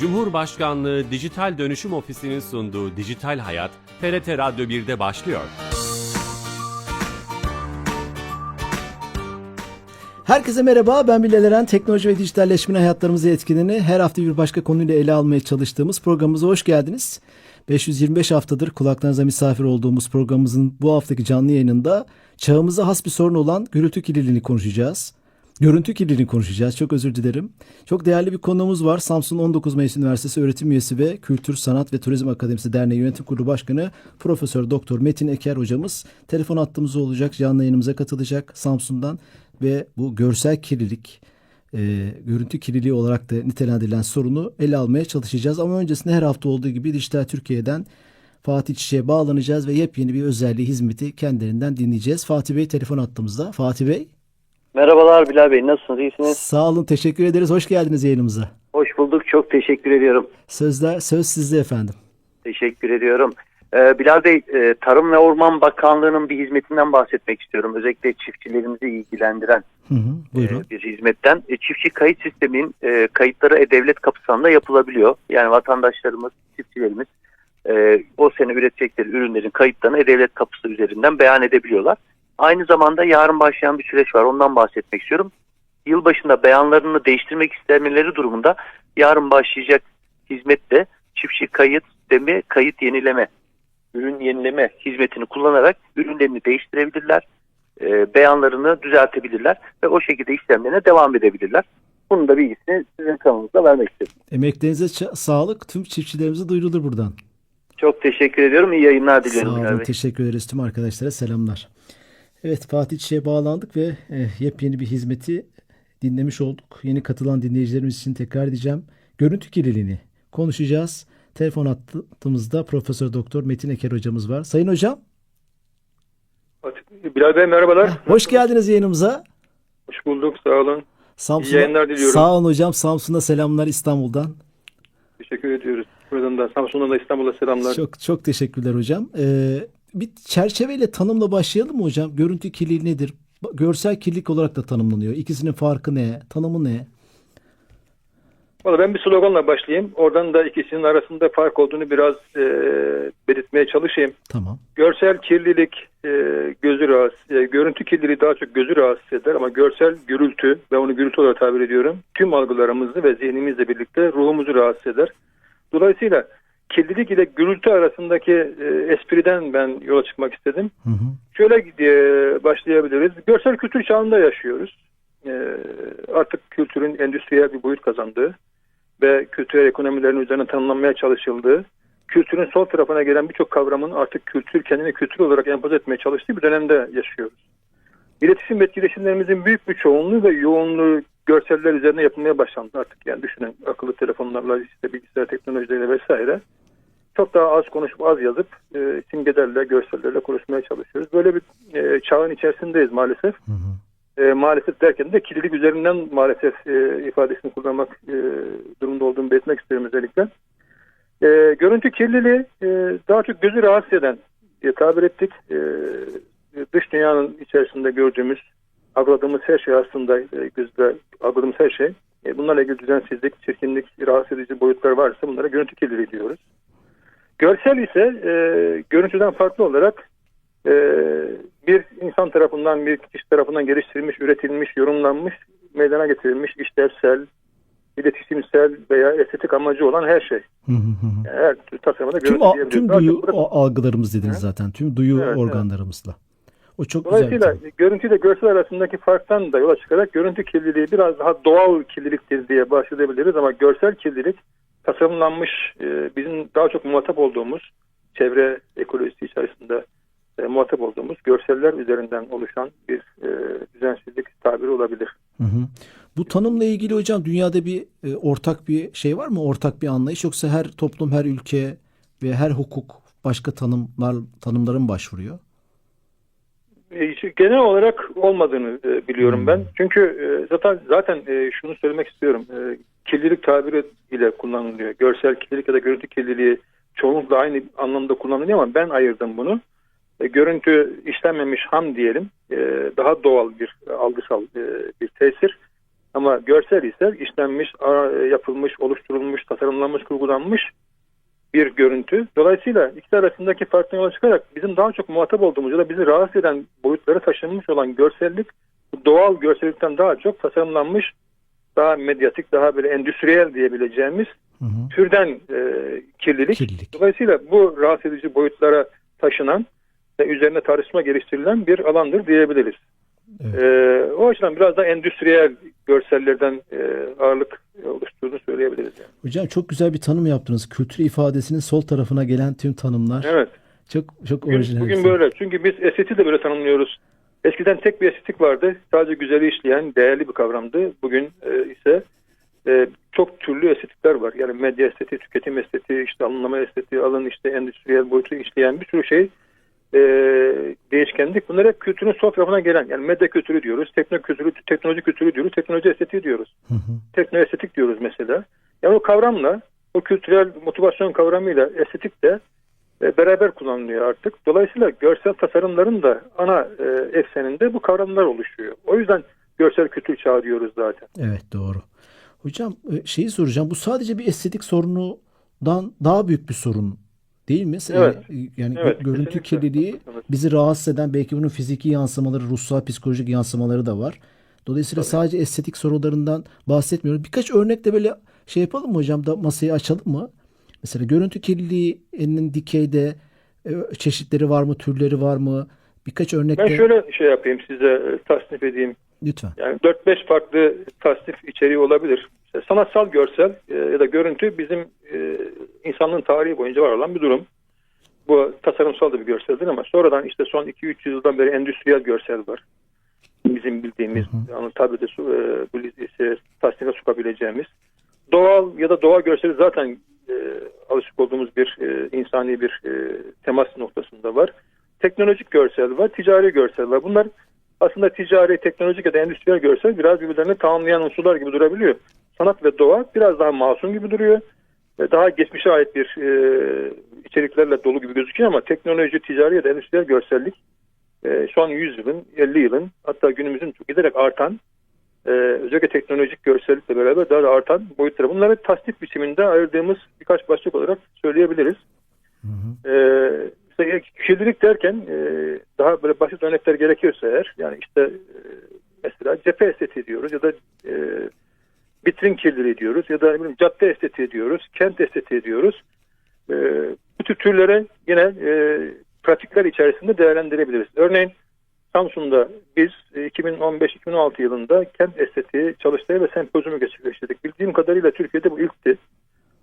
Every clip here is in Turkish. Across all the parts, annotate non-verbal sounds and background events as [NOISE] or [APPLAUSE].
Cumhurbaşkanlığı Dijital Dönüşüm Ofisi'nin sunduğu Dijital Hayat, TRT Radyo 1'de başlıyor. Herkese merhaba. Ben Bilal Eren. Teknoloji ve dijitalleşmenin hayatlarımızı etkilerini her hafta bir başka konuyla ele almaya çalıştığımız programımıza hoş geldiniz. 525 haftadır kulaklarınıza misafir olduğumuz programımızın bu haftaki canlı yayınında çağımıza has bir sorun olan gürültü kirliliğini konuşacağız. Görüntü kirliliğini konuşacağız. Çok özür dilerim. Çok değerli bir konuğumuz var. Samsun 19 Mayıs Üniversitesi öğretim üyesi ve Kültür, Sanat ve Turizm Akademisi Derneği Yönetim Kurulu Başkanı Profesör Doktor Metin Eker hocamız. Telefon hattımız olacak. Canlı yayınımıza katılacak Samsun'dan ve bu görsel kirlilik, e, görüntü kirliliği olarak da nitelendirilen sorunu ele almaya çalışacağız. Ama öncesinde her hafta olduğu gibi Dijital Türkiye'den Fatih Çiçek'e bağlanacağız ve yepyeni bir özelliği, hizmeti kendilerinden dinleyeceğiz. Fatih Bey telefon attığımızda. Fatih Bey. Merhabalar Bilal Bey, nasılsınız? İyisiniz? Sağ olun, teşekkür ederiz. Hoş geldiniz yayınımıza. Hoş bulduk, çok teşekkür ediyorum. Sözler, söz sizde efendim. Teşekkür ediyorum. Ee, Bilal Bey, e, Tarım ve Orman Bakanlığı'nın bir hizmetinden bahsetmek istiyorum. Özellikle çiftçilerimizi ilgilendiren Hı hı, buyurun. e, bir hizmetten. E, çiftçi kayıt sistemin e, kayıtları E-Devlet kapsamında yapılabiliyor. Yani vatandaşlarımız, çiftçilerimiz e, o sene üretecekleri ürünlerin kayıtlarını E-Devlet kapısı üzerinden beyan edebiliyorlar. Aynı zamanda yarın başlayan bir süreç var. Ondan bahsetmek istiyorum. Yılbaşında beyanlarını değiştirmek istemeleri durumunda yarın başlayacak hizmette çiftçi kayıt sistemi, kayıt yenileme, ürün yenileme hizmetini kullanarak ürünlerini değiştirebilirler, e, beyanlarını düzeltebilirler ve o şekilde işlemlerine devam edebilirler. Bunun da bilgisini sizin kanalınızda vermek istedim. Emeklerinize sağlık. Tüm çiftçilerimize duyurulur buradan. Çok teşekkür ediyorum. İyi yayınlar diliyorum. Sağ olun, teşekkür ederiz tüm arkadaşlara selamlar. Evet Fatih Çiçek'e bağlandık ve e, yepyeni bir hizmeti dinlemiş olduk. Yeni katılan dinleyicilerimiz için tekrar edeceğim. Görüntü kirliliğini konuşacağız. Telefon hattımızda Profesör Doktor Metin Eker hocamız var. Sayın hocam Bilal Bey merhabalar. hoş geldiniz yayınımıza. Hoş bulduk. Sağ olun. Samsun'a, İyi yayınlar diliyorum. Sağ olun hocam. Samsun'da selamlar İstanbul'dan. Teşekkür ediyoruz. Buradan da Samsun'dan da İstanbul'a selamlar. Çok çok teşekkürler hocam. Ee, bir çerçeveyle tanımla başlayalım mı hocam? Görüntü kirliliği nedir? Görsel kirlilik olarak da tanımlanıyor. İkisinin farkı ne? Tanımı ne? Valla ben bir sloganla başlayayım. Oradan da ikisinin arasında fark olduğunu biraz e, belirtmeye çalışayım. Tamam. Görsel kirlilik e, gözü rahatsız, e, görüntü kirliliği daha çok gözü rahatsız eder ama görsel gürültü, ben onu gürültü olarak tabir ediyorum, tüm algılarımızı ve zihnimizle birlikte ruhumuzu rahatsız eder. Dolayısıyla kirlilik ile gürültü arasındaki e, espriden ben yola çıkmak istedim. Hı hı. Şöyle e, başlayabiliriz. Görsel kültür çağında yaşıyoruz. E, artık kültürün endüstriyel bir boyut kazandığı ve kültürel ekonomilerin üzerine tanımlanmaya çalışıldığı, kültürün sol tarafına gelen birçok kavramın artık kültür kendini kültür olarak empoze etmeye çalıştığı bir dönemde yaşıyoruz. İletişim ve etkileşimlerimizin büyük bir çoğunluğu ve yoğunluğu görseller üzerine yapılmaya başlandı artık. Yani düşünün akıllı telefonlarla, işte bilgisayar teknolojileriyle vesaire. Çok daha az konuşup az yazıp e, simgelerle, görsellerle konuşmaya çalışıyoruz. Böyle bir e, çağın içerisindeyiz maalesef. Hı hı. E, maalesef derken de kirlilik üzerinden maalesef e, ifadesini kullanmak e, durumda olduğumu belirtmek isterim özellikle. E, görüntü kirliliği e, daha çok gözü rahatsız eden diye tabir ettik. E, dış dünyanın içerisinde gördüğümüz, algıladığımız her şey aslında e, gözle algıladığımız her şey. E, bunlarla ilgili düzensizlik, çirkinlik, rahatsız edici boyutlar varsa bunlara görüntü kirliliği diyoruz. Görsel ise e, görüntüden farklı olarak e, bir insan tarafından, bir kişi tarafından geliştirilmiş, üretilmiş, yorumlanmış, meydana getirilmiş işlevsel, iletişimsel veya estetik amacı olan her şey. Hı hı hı. Yani her tasarımda Tüm, görüntü tüm çok duyu burası- algılarımız dediniz Hı. zaten. Tüm duyu Evet, evet. organlarımızla. O çok güzel. Dolayısıyla tanım. görüntü ile görsel arasındaki farktan da yola çıkarak görüntü kirliliği biraz daha doğal kirliliktir diye bahsedebiliriz ama görsel kirlilik tasarımlanmış e, bizim daha çok muhatap olduğumuz çevre ekolojisi içerisinde e, muhatap olduğumuz görseller üzerinden oluşan bir e, düzensizlik tabiri olabilir. Hı hı. Bu tanımla ilgili hocam dünyada bir e, ortak bir şey var mı? Ortak bir anlayış yoksa her toplum, her ülke ve her hukuk başka tanımlar tanımların başvuruyor? E, Genel olarak olmadığını e, biliyorum Hmm. ben. Çünkü e, zaten zaten şunu söylemek istiyorum. Kirlilik tabiri ile kullanılıyor. Görsel kirlilik ya da görüntü kirliliği çoğunlukla aynı anlamda kullanılıyor ama ben ayırdım bunu. E, görüntü işlenmemiş ham diyelim. E, daha doğal bir e, algısal e, bir tesir. Ama görsel ise işlenmiş, yapılmış, oluşturulmuş, tasarımlanmış, kurgulanmış bir görüntü. Dolayısıyla ikisi arasındaki farktan yola çıkarak bizim daha çok muhatap olduğumuz ya da bizi rahatsız eden boyutlara taşınmış olan görsellik doğal görsellikten daha çok tasarımlanmış, daha medyatik, daha böyle endüstriyel diyebileceğimiz Hı hı. türden e, kirlilik. Kirlilik. Dolayısıyla bu rahatsız edici boyutlara taşınan ve üzerine tartışma geliştirilen bir alandır diyebiliriz. Evet. E, o açıdan biraz da endüstriyel görsellerden e, ağırlık oluşturduğunu söyleyebiliriz. Yani. Hocam çok güzel bir tanım yaptınız. Kültür ifadesinin sol tarafına gelen tüm tanımlar. Evet. Çok çok Bugün, orijinal. bugün hepsi. böyle. Çünkü biz estetiği de böyle tanımlıyoruz. Eskiden tek bir estetik vardı. Sadece güzeli işleyen değerli bir kavramdı. Bugün e, ise e, çok türlü estetikler var. Yani medya estetiği, tüketim estetiği, işte alınma estetiği, alın işte endüstriyel boyutu işleyen bir sürü şey e, değişkenlik. Bunlar hep kültürün sol tarafına gelen. Yani medya kültürü diyoruz, tekno kültürü, teknoloji kültürü diyoruz, teknoloji estetiği diyoruz. Hı hı. Teknoestetik diyoruz mesela. Yani o kavramla, o kültürel motivasyon kavramıyla estetik de beraber kullanılıyor artık. Dolayısıyla görsel tasarımların da ana e, ekseninde bu kavramlar oluşuyor. O yüzden görsel kültür çağı diyoruz zaten. Evet doğru. Hocam e, şeyi soracağım. Bu sadece bir estetik sorunundan daha büyük bir sorun değil mi? Evet. Yani, yani Evet, görüntü kesinlikle. kirliliği bizi rahatsız eden belki bunun fiziki yansımaları, ruhsal, psikolojik yansımaları da var. Dolayısıyla sadece estetik sorunlarından bahsetmiyoruz. Birkaç örnek de böyle şey yapalım mı hocam da masayı açalım mı? Mesela görüntü kirliliğinin dikeyde e, çeşitleri var mı, türleri var mı? Birkaç örnek Ben şöyle şey yapayım size e, tasnif edeyim. lütfen. Yani 4-5 farklı tasnif içeriği olabilir. İşte sanatsal görsel e, ya da görüntü bizim insanlığın tarihi boyunca var olan bir durum. Bu tasarımsal da bir görseldir ama sonradan işte son 2-3 yıldan beri endüstriyel görsel var. Bizim bildiğimiz, yani tabii de su- bu tasnife sokabileceğimiz. Doğal ya da doğa görseli zaten e, alışık olduğumuz bir e, insani bir e, temas noktasında var. Teknolojik görsel var, ticari görsel var. Bunlar aslında ticari, teknolojik ya da endüstriyel görsel biraz birbirlerini tamamlayan unsurlar gibi durabiliyor. Sanat ve doğa biraz daha masum gibi duruyor. Daha geçmişe ait bir e, içeriklerle dolu gibi gözüküyor ama teknoloji, ticari ya da endüstriyel görsellik e, son 100 yılın, 50 yılın hatta günümüzün giderek artan e, özellikle teknolojik görsellikle beraber daha da artan boyutları. Bunları tasnif biçiminde ayırdığımız birkaç başlık olarak söyleyebiliriz. E, işte kirlilik derken e, daha böyle basit örnekler gerekiyorsa eğer yani işte e, mesela cephe estetiği diyoruz ya da e, vitrin kirliliği diyoruz ya da bileyim, cadde estetiği diyoruz, kent estetiği diyoruz. E, bu tür türlere yine e, pratikler içerisinde değerlendirebiliriz. Örneğin Samsun'da biz e, 2015-2016 yılında kent estetiği çalıştayı ve sempozyumu gerçekleştirdik. Bildiğim kadarıyla Türkiye'de bu ilkti.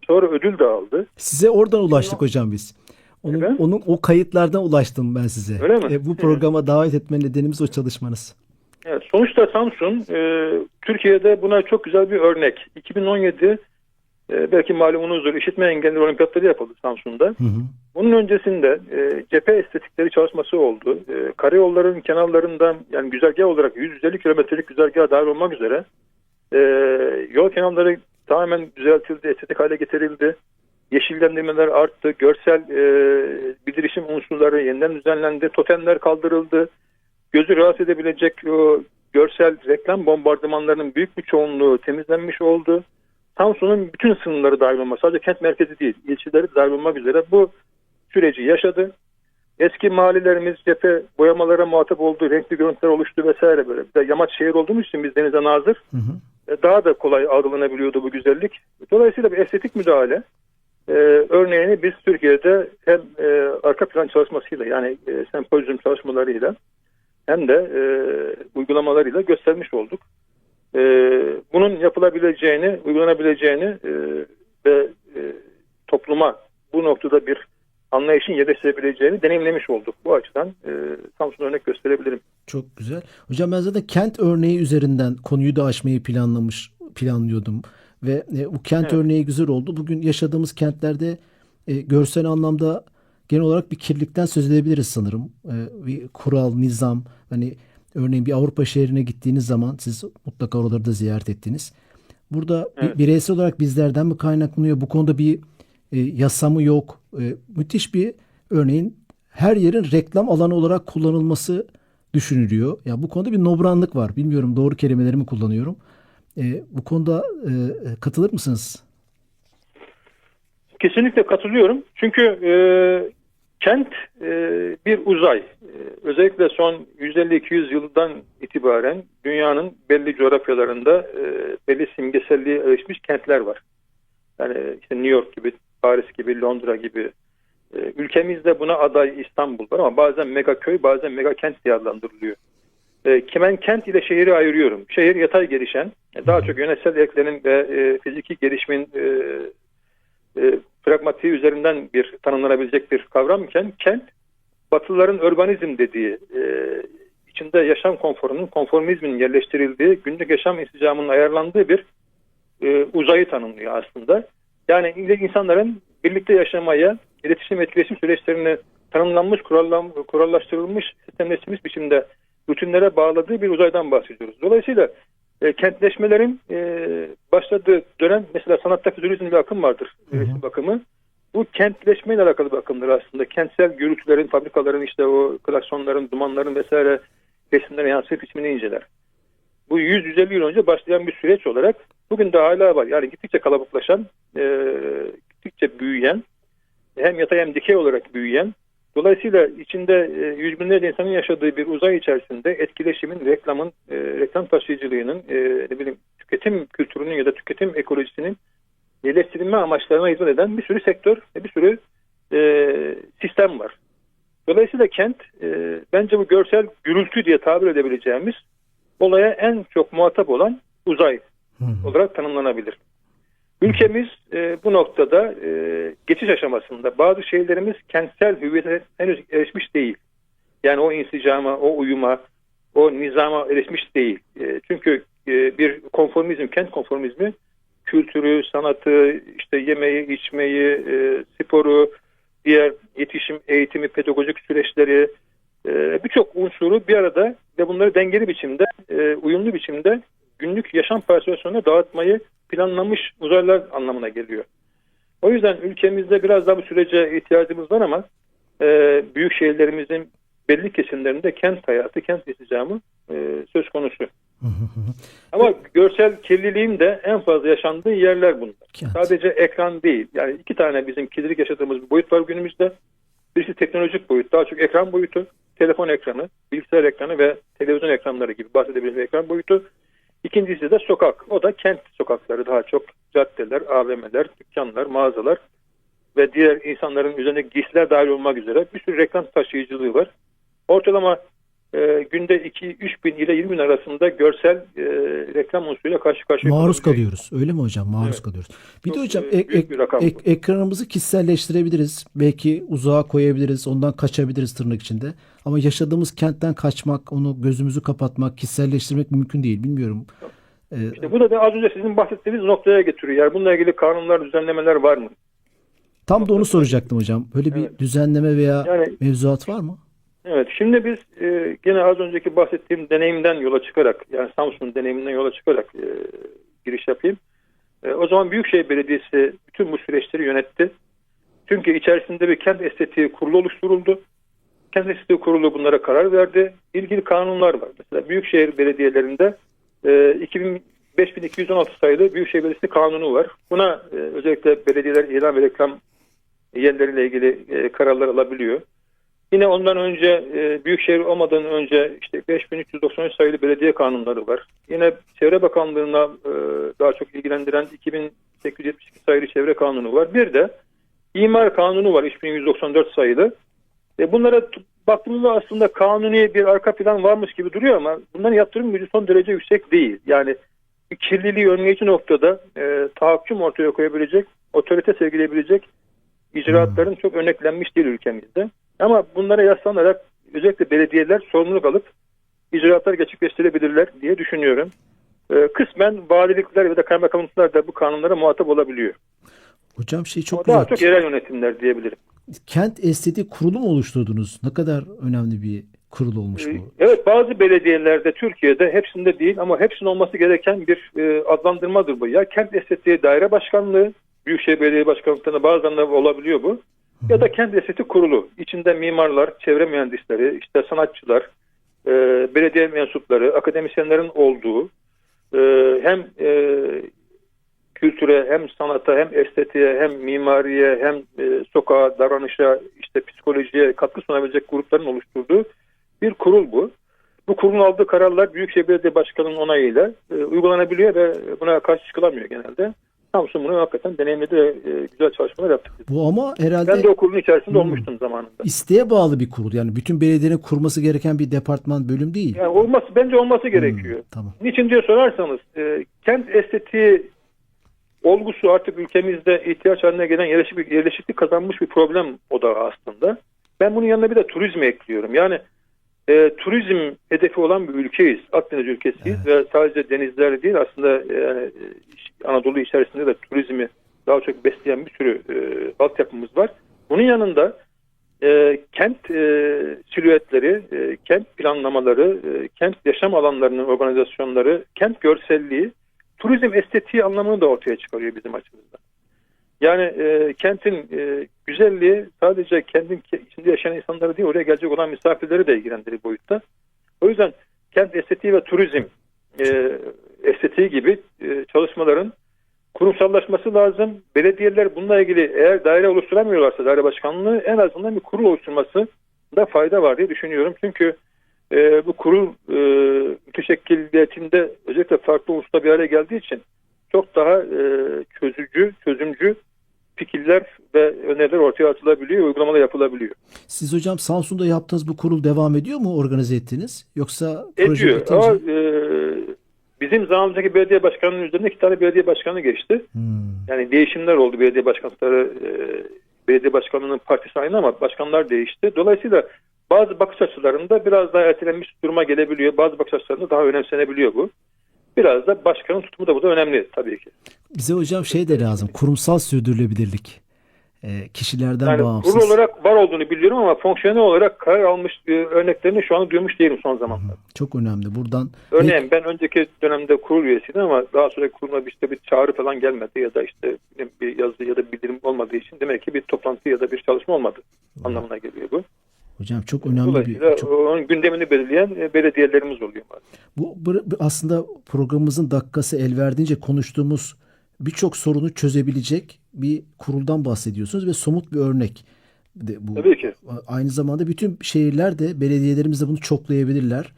Sonra ödül de aldı. Size oradan ulaştık hocam biz. Onun, Efendim? onun o kayıtlardan ulaştım ben size. Öyle mi? E, bu programa davet etme nedenimiz o çalışmanız. Evet, sonuçta Samsun e, Türkiye'de buna çok güzel bir örnek. 2017 e, belki malumunuzdur işitme engelli olimpiyatları yapıldı Samsun'da. Hı hı. Bunun öncesinde e, cephe estetikleri çalışması oldu. E, karayolların kenarlarından yani güzergah olarak 150 kilometrelik güzergah dahil olmak üzere e, yol kenarları tamamen düzeltildi, estetik hale getirildi. Yeşillendirmeler arttı, görsel e, bildirişim unsurları yeniden düzenlendi, totemler kaldırıldı. Gözü rahatsız edebilecek o görsel reklam bombardımanlarının büyük bir çoğunluğu temizlenmiş oldu. Samsun'un bütün sınırları dahil olmak, sadece kent merkezi değil, ilçeleri dahil olmak üzere bu süreci yaşadı. Eski mahallelerimiz cephe boyamalara muhatap oldu, renkli görüntüler oluştu vesaire böyle. Bir de yamaç şehir olduğumuz için biz denize nazır. Hı hı. E, daha da kolay algılanabiliyordu bu güzellik. Dolayısıyla bir estetik müdahale e, örneğini biz Türkiye'de hem e, arka plan çalışmasıyla yani e, sempozyum çalışmalarıyla hem de e, uygulamalarıyla göstermiş olduk. E, bunun yapılabileceğini, uygulanabileceğini e, ve e, topluma bu noktada bir anlayışın yerleştirebileceğini deneyimlemiş olduk. Bu açıdan e, Samsun örnek gösterebilirim. Çok güzel. Hocam ben zaten kent örneği üzerinden konuyu da açmayı planlamış planlıyordum. Ve e, bu kent Evet. örneği güzel oldu. Bugün yaşadığımız kentlerde e, görsel anlamda genel olarak bir kirlilikten söz edebiliriz sanırım. E, bir kural, nizam. Hani örneğin bir Avrupa şehrine gittiğiniz zaman siz mutlaka oraları da ziyaret ettiniz. Burada bir- Evet. bireysel olarak bizlerden mi kaynaklanıyor? Bu konuda bir e, yasa mı yok? E, müthiş bir örneğin her yerin reklam alanı olarak kullanılması düşünülüyor. Ya bu konuda bir nobranlık var. Bilmiyorum doğru kelimeleri mi kullanıyorum. E, bu konuda e, katılır mısınız? Kesinlikle katılıyorum. Çünkü e, kent e, bir uzay. E, özellikle son 150-200 yıldan itibaren dünyanın belli coğrafyalarında e, belli simgeselliğe erişmiş kentler var. Yani işte New York gibi, Paris gibi, Londra gibi. E, ülkemizde buna aday İstanbul var ama bazen mega köy, bazen mega kent diye adlandırılıyor. E, kimen kent ile şehri ayırıyorum. Şehir yatay gelişen, daha çok yönetsel eklenin ve e, fiziki gelişimin e, e, pragmatiği üzerinden bir tanımlanabilecek bir kavramken kent Batılıların urbanizm dediği e, içinde yaşam konforunun konformizmin yerleştirildiği günlük yaşam insicamının ayarlandığı bir e, uzayı tanımlıyor aslında. Yani insanların birlikte yaşamaya iletişim etkileşim süreçlerini tanımlanmış kurallan, kurallaştırılmış sistemleştirilmiş biçimde rutinlere bağladığı bir uzaydan bahsediyoruz. Dolayısıyla e, kentleşmelerin e, başladığı dönem mesela sanatta füzülizm bir akım vardır. Hı hı. Bakımı. Bu kentleşmeyle alakalı bir akımdır aslında. Kentsel gürültülerin, fabrikaların işte o klaksonların, dumanların vesaire resimlere yansıyıp biçimini inceler. Bu 100-150 yıl önce başlayan bir süreç olarak bugün de hala var. Yani gittikçe kalabalıklaşan, e, gittikçe büyüyen, hem yatay hem dikey olarak büyüyen, dolayısıyla içinde e, yüz binlerce insanın yaşadığı bir uzay içerisinde etkileşimin, reklamın, e, reklam taşıyıcılığının, e, ne bileyim tüketim kültürünün ya da tüketim ekolojisinin yerleştirilme amaçlarına hizmet eden bir sürü sektör bir sürü e, sistem var. Dolayısıyla kent bence bu görsel gürültü diye tabir edebileceğimiz olaya en çok muhatap olan uzay olarak tanımlanabilir. Ülkemiz e, bu noktada e, geçiş aşamasında bazı şeylerimiz kentsel hüviyete henüz erişmiş değil. Yani o insicama, o uyuma, o nizama erişmiş değil. E, çünkü e, bir konformizm, kent konformizmi kültürü, sanatı, işte yemeği, içmeyi, e, sporu, diğer yetişim, eğitimi, pedagojik süreçleri, birçok unsuru bir arada ve bunları dengeli biçimde, e, uyumlu biçimde günlük yaşam parçalarına dağıtmayı planlamış uzaylılar anlamına geliyor. O yüzden ülkemizde biraz daha bu sürece ihtiyacımız var ama e, büyük şehirlerimizin belli kesimlerinde kent hayatı, kent istihcamı e, söz konusu. [LAUGHS] Ama görsel kirliliğin de en fazla yaşandığı yerler bunlar. Kent. Sadece ekran değil. Yani iki tane bizim kirlilik yaşadığımız bir boyut var günümüzde. Birisi teknolojik boyut. Daha çok ekran boyutu. Telefon ekranı, bilgisayar ekranı ve televizyon ekranları gibi bahsedebiliriz ekran boyutu. İkincisi de sokak. O da kent sokakları daha çok. Caddeler, AVM'ler, dükkanlar, mağazalar ve diğer insanların üzerindeki giysiler dahil olmak üzere bir sürü reklam taşıyıcılığı var. Ortalama e, günde 2-3 bin ile 20 bin arasında görsel e, reklam unsuruyla karşı karşıya Maruz kalıyoruz. Öyle mi hocam? Maruz Evet. kalıyoruz. Bir de Çok, hocam e, ek- bir ek- ekranımızı kişiselleştirebiliriz. Belki uzağa koyabiliriz. Ondan kaçabiliriz tırnak içinde. Ama yaşadığımız kentten kaçmak, onu gözümüzü kapatmak, kişiselleştirmek mümkün değil. Bilmiyorum. Ee, İşte bu da, da az önce sizin bahsettiğiniz noktaya getiriyor. Yani bununla ilgili kanunlar, düzenlemeler var mı? tam da onu soracaktım hocam. Böyle bir Evet. düzenleme veya Yani mevzuat var mı? Evet, şimdi biz e, gene az önceki bahsettiğim deneyimden yola çıkarak, yani Samsun'un deneyiminden yola çıkarak e, giriş yapayım. E, o zaman Büyükşehir Belediyesi bütün bu süreçleri yönetti. Çünkü içerisinde bir kent estetiği kurulu oluşturuldu. Kent estetiği kurulu bunlara karar verdi. İlgili kanunlar var. Mesela Büyükşehir Belediyelerinde e, 2000 5216 sayılı Büyükşehir Belediyesi kanunu var. Buna e, özellikle belediyeler ilan ve reklam yerleriyle ilgili e, kararlar alabiliyor. Yine ondan önce e, büyükşehir olmadan önce işte 5393 sayılı belediye kanunları var. Yine Çevre Bakanlığı'na e, daha çok ilgilendiren 2872 sayılı çevre kanunu var. Bir de imar kanunu var 3194 sayılı. E, bunlara baktığımızda aslında kanuni bir arka plan varmış gibi duruyor ama bunların yaptırım gücü son derece yüksek değil. Yani kirliliği önleyici noktada e, tahakküm ortaya koyabilecek, otorite sergileyebilecek icraatların çok örneklenmiş değil ülkemizde. Ama bunlara yaslanarak özellikle belediyeler sorumluluk alıp icraatlar gerçekleştirebilirler diye düşünüyorum. Ee, kısmen valilikler ve de kaymakamlıklar da bu kanunlara muhatap olabiliyor. Hocam şey Ama çok daha güzel. çok yerel yönetimler diyebilirim. Kent estetiği kurulu mu oluşturdunuz? Ne kadar önemli bir kurul olmuş Ee, bu. Evet bazı belediyelerde Türkiye'de hepsinde değil ama hepsinin olması gereken bir e, adlandırmadır bu. Ya kent estetiği daire başkanlığı, Büyükşehir Belediye Başkanlıklarında bazen de olabiliyor bu. Ya da kent estetiği kurulu. İçinde mimarlar, çevre mühendisleri, işte sanatçılar, e, belediye mensupları, akademisyenlerin olduğu e, hem e, kültüre hem sanata hem estetiğe hem mimariye hem e, sokağa davranışa işte psikolojiye katkı sunabilecek grupların oluşturduğu bir kurul bu. Bu kurulun aldığı kararlar Büyükşehir Belediye Başkanı'nın onayıyla e, uygulanabiliyor ve buna karşı çıkılamıyor genelde. Samsun bunu hakikaten deneyimledi ve e, güzel çalışmalar yaptık. biz. Bu ama herhalde Ben de o kurulun içerisinde Hmm. olmuştum zamanında. isteğe bağlı bir kurul. Yani bütün belediyenin kurması gereken bir departman bölüm değil. Yani olması bence olması gerekiyor. Hmm, tamam. Niçin diye sorarsanız e, kent estetiği olgusu artık ülkemizde ihtiyaç haline gelen yerleşik, yerleşiklik kazanmış bir problem odağı aslında. Ben bunun yanına bir de turizmi ekliyorum. Yani e, turizm hedefi olan bir ülkeyiz. Akdeniz ülkesiyiz ve sadece denizler değil aslında e, Anadolu içerisinde de turizmi daha çok besleyen bir sürü e, altyapımız var. Bunun yanında e, kent e, silüetleri, e, kent planlamaları, e, kent yaşam alanlarının organizasyonları, kent görselliği, turizm estetiği anlamını da ortaya çıkarıyor bizim açımızdan. Yani e, kentin e, güzelliği sadece kentin ke- içinde yaşayan insanları değil, oraya gelecek olan misafirleri de ilgilendirir boyutta. O yüzden kent estetiği ve turizm e, estetiği gibi e, çalışmaların kurumsallaşması lazım. Belediyeler bununla ilgili eğer daire oluşturamıyorlarsa daire başkanlığı en azından bir kurul oluşturması da fayda var diye düşünüyorum. Çünkü e, bu kurul e, müteşekkiliyetinde özellikle farklı uluslar bir araya geldiği için çok daha e, çözücü, çözümcü fikirler ve öneriler ortaya atılabiliyor, uygulamalar yapılabiliyor. Siz hocam Samsun'da yaptığınız bu kurul devam ediyor mu organize ettiğiniz? Yoksa proje Ediyor bitince? ama e, bizim zamanımızdaki belediye başkanının üzerinde iki tane belediye başkanı geçti. Hmm. Yani değişimler oldu belediye başkanlıkları. E, belediye başkanlığının partisi aynı ama başkanlar değişti. Dolayısıyla bazı bakış açılarında biraz daha ertelenmiş duruma gelebiliyor. Bazı bakış açılarında daha önemsenebiliyor bu. Biraz da başkanın tutumu da bu da önemli tabii ki. Bize hocam şey de lazım. Kurumsal sürdürülebilirlik. Ee, kişilerden Yani bağımsız. kurul olarak var olduğunu biliyorum ama fonksiyonel olarak karar almış e, örneklerini şu an duymuş değilim son zamanlarda. Çok önemli. Buradan Örneğin ben önceki dönemde kurul üyesiydim ama daha sonra kuruma bir, işte bir çağrı falan gelmedi ya da işte bir yazı ya da bildirim olmadığı için demek ki bir toplantı ya da bir çalışma olmadı anlamına geliyor bu. hocam çok önemli bir çok, onun gündemini belirleyen e, belediyelerimiz oluyor. bu- bu aslında programımızın dakikası el verdiğince konuştuğumuz birçok sorunu çözebilecek bir kuruldan bahsediyorsunuz ve somut bir örnek. De bu Tabii ki. aynı zamanda bütün şehirler de belediyelerimiz de bunu çoklayabilirler.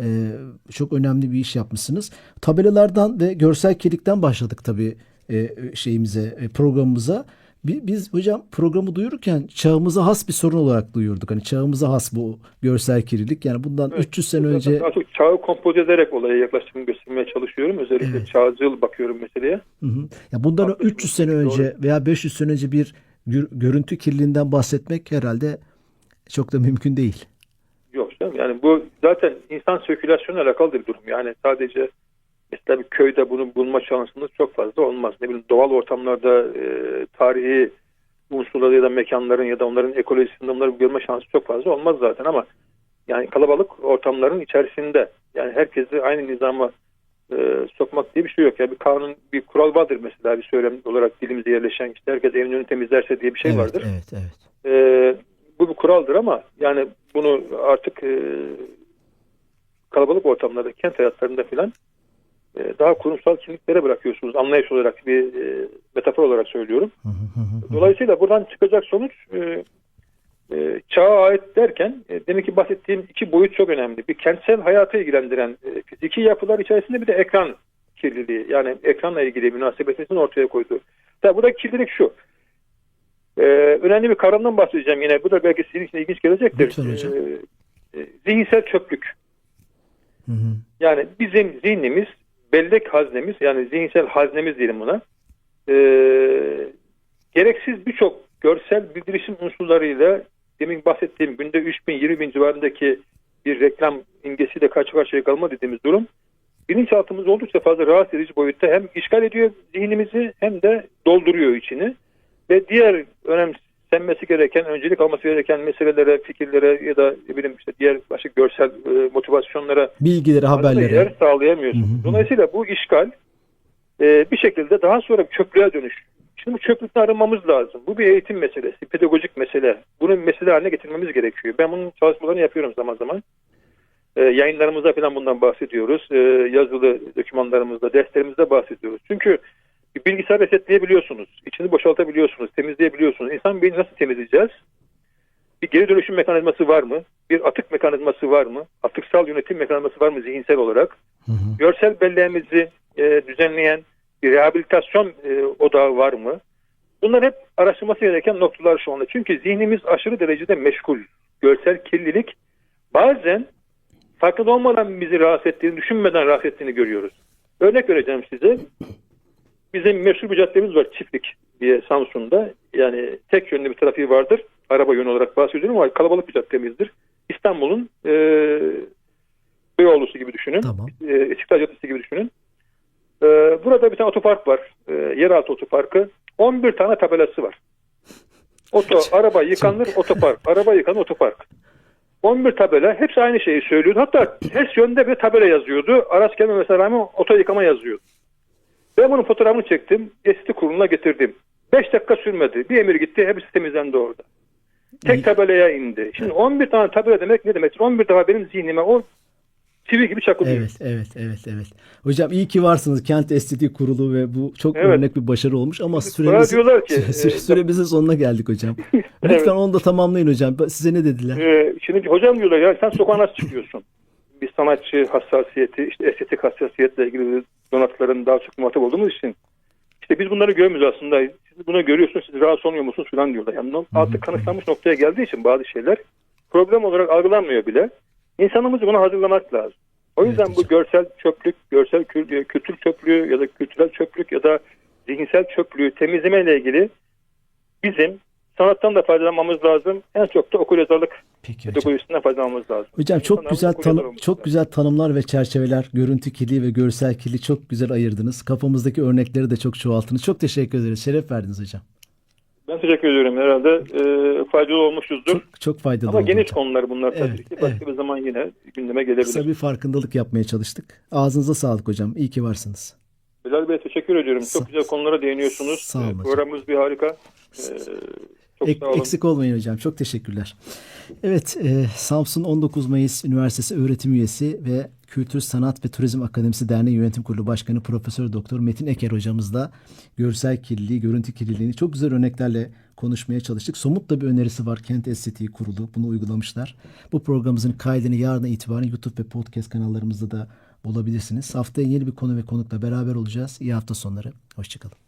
Ee, çok önemli bir iş yapmışsınız. Tabelalardan ve görsel kirlilikten başladık tabii e, şeyimize, e, programımıza. Bi- Biz hocam programı duyururken çağımıza has bir sorun olarak duyurduk. Hani çağımıza has bu görsel kirlilik. Yani bundan Evet. 300 sene önce Daha çok çağı kompoze ederek olaya yaklaşımını göstermeye çalışıyorum. Özellikle Evet. çağcıl bakıyorum meseleye. Hı hı. Ya bundan Haklısınız. 300 sene Doğru. önce veya 500 sene önce bir gör- görüntü kirliliğinden bahsetmek herhalde çok da mümkün değil. Yok canım yani bu zaten insan sirkülasyonuyla alakalı bir durum. Yani sadece mesela bir köyde bunu bulma şansınız çok fazla olmaz. Ne bileyim doğal ortamlarda e, tarihi unsurları ya da mekanların ya da onların ekolojisinde onları görme şansı çok fazla olmaz zaten ama yani kalabalık ortamların içerisinde yani herkesi aynı nizama e, sokmak diye bir şey yok. Yani bir kanun, bir kural vardır mesela bir söylem olarak dilimize yerleşen işte herkes evini temizlerse diye bir şey evet, vardır. evet, evet. Ee, bu bir kuraldır ama yani bunu artık e, kalabalık ortamlarda, kent hayatlarında filan e, daha kurumsal kimliklere bırakıyorsunuz. Anlayış olarak bir e, metafor olarak söylüyorum. Dolayısıyla buradan çıkacak sonuç e, e, çağa ait derken e, demek ki bahsettiğim iki boyut çok önemli. Bir kentsel hayatı ilgilendiren e, fiziki yapılar içerisinde bir de ekran kirliliği. Yani ekranla ilgili münasebetimizin ortaya koyduğu. Tabi buradaki kirlilik şu. Ee, önemli bir kavramdan bahsedeceğim yine. Bu da belki sizin için ilginç gelecektir. E, zihinsel çöplük. Hı hı. Yani bizim zihnimiz, bellek haznemiz yani zihinsel haznemiz diyelim buna. Ee, gereksiz birçok görsel bildirişim unsurlarıyla demin bahsettiğim günde 3000 20 bin civarındaki bir reklam imgesiyle karşı karşıya kalma dediğimiz durum bilinçaltımız oldukça fazla rahatsız edici boyutta hem işgal ediyor zihnimizi hem de dolduruyor içini ve diğer önemsenmesi gereken, öncelik alması gereken meselelere, fikirlere ya da ne bileyim işte diğer başka görsel e, motivasyonlara Bilgileri, Aslında yer sağlayamıyorsunuz. Hı hı. Dolayısıyla bu işgal e, bir şekilde daha sonra çöplüğe dönüş. Şimdi bu çöplükten arınmamız lazım. Bu bir eğitim meselesi, pedagojik mesele. Bunu mesele haline getirmemiz gerekiyor. Ben bunun çalışmalarını yapıyorum zaman zaman. E, yayınlarımızda falan bundan bahsediyoruz. E, yazılı dokümanlarımızda, derslerimizde bahsediyoruz. Çünkü bilgisayar resetleyebiliyorsunuz. içini boşaltabiliyorsunuz, temizleyebiliyorsunuz. İnsan beyni nasıl temizleyeceğiz? Bir geri dönüşüm mekanizması var mı? Bir atık mekanizması var mı? Atıksal yönetim mekanizması var mı zihinsel olarak? Hı hı. Görsel belleğimizi e, düzenleyen bir rehabilitasyon e, odağı var mı? Bunlar hep araştırması gereken noktalar şu anda. Çünkü zihnimiz aşırı derecede meşgul. Görsel kirlilik bazen farkında olmadan bizi rahatsız ettiğini, düşünmeden rahatsız ettiğini görüyoruz. Örnek vereceğim size. Bizim meşhur bir caddemiz var Çiftlik diye Samsun'da. Yani tek yönlü bir trafiği vardır. Araba yönü olarak bahsediyorum ama kalabalık bir caddemizdir. İstanbul'un e, Beyoğlu'su gibi düşünün. Tamam. E, İstiklal Caddesi gibi düşünün. E, burada bir tane otopark var. E, yeraltı otoparkı. 11 tane tabelası var. Oto, [LAUGHS] araba yıkanır otopark. Araba yıkanır otopark. 11 tabela hepsi aynı şeyi söylüyordu. Hatta ters yönde bir tabela yazıyordu. Araç gelmemesine rağmen oto yıkama yazıyordu. Ben bunun fotoğrafını çektim. Esti kuruluna getirdim. 5 dakika sürmedi. Bir emir gitti. Hepsi temizlendi orada. Tek tabelaya indi. Şimdi 11 tane tabela demek ne demektir? 11 defa benim zihnime o çivi gibi çakılıyor. Evet, evet, evet, evet. Hocam iyi ki varsınız. Kent Estetik Kurulu ve bu çok Evet. örnek bir başarı olmuş ama süremiz, ki, [LAUGHS] süre- e, süremizin sonuna geldik hocam. [LAUGHS] Lütfen Evet. onu da tamamlayın hocam. Size ne dediler? Ee, şimdi hocam diyorlar ya sen sokağa nasıl çıkıyorsun? Bir sanatçı hassasiyeti, işte estetik hassasiyetle ilgili donatıların daha çok muhatap olduğumuz için işte biz bunları görmüyoruz aslında. Siz bunu görüyorsunuz, siz rahatsız olmuyor musunuz falan diyorlar. Yani artık kanıtlanmış noktaya geldiği için bazı şeyler problem olarak algılanmıyor bile. İnsanımızı buna hazırlamak lazım. O yüzden Evet bu görsel çöplük, görsel kül- kültür çöplüğü ya da kültürel çöplük ya da zihinsel çöplüğü temizlemeyle ilgili bizim sanattan da faydalanmamız lazım. En çok da okul yazarlık Peki hocam. pedagojisinden faydalanmamız lazım. Hocam çok İnsanların güzel okul tanı- yazar olması çok güzel tanımlar ve çerçeveler, görüntü kirliliği ve görsel kirliliği çok güzel ayırdınız. Kafamızdaki örnekleri de çok çoğalttınız. Çok teşekkür ederiz. Şeref verdiniz hocam. Ben teşekkür ediyorum. Herhalde e, faydalı olmuşuzdur. Çok çok faydalı Ama oldu geniş hocam. konular bunlar tabii Evet, ki. Başka evet. bir zaman yine gündeme gelebilir. Kısa bir farkındalık yapmaya çalıştık. Ağzınıza sağlık hocam. İyi ki varsınız. Bilal Bey teşekkür ediyorum. Sa- Çok güzel konulara değiniyorsunuz. Sağ olun E, hocam. Programımız bir harika. E, çok Ek- sağ olun. eksik olmayın hocam. Çok teşekkürler. Evet, e, Samsun 19 Mayıs Üniversitesi öğretim üyesi ve Kültür Sanat ve Turizm Akademisi Derneği Yönetim Kurulu Başkanı Profesör Doktor Metin Eker hocamızla görsel kirliliği, görüntü kirliliğini çok güzel örneklerle konuşmaya çalıştık. Somut da bir önerisi var. Kent Estetiği Kurulu bunu uygulamışlar. Bu programımızın kaydını yarın itibaren YouTube ve podcast kanallarımızda da bulabilirsiniz. Haftaya yeni bir konu ve konukla beraber olacağız. İyi hafta sonları. Hoşçakalın.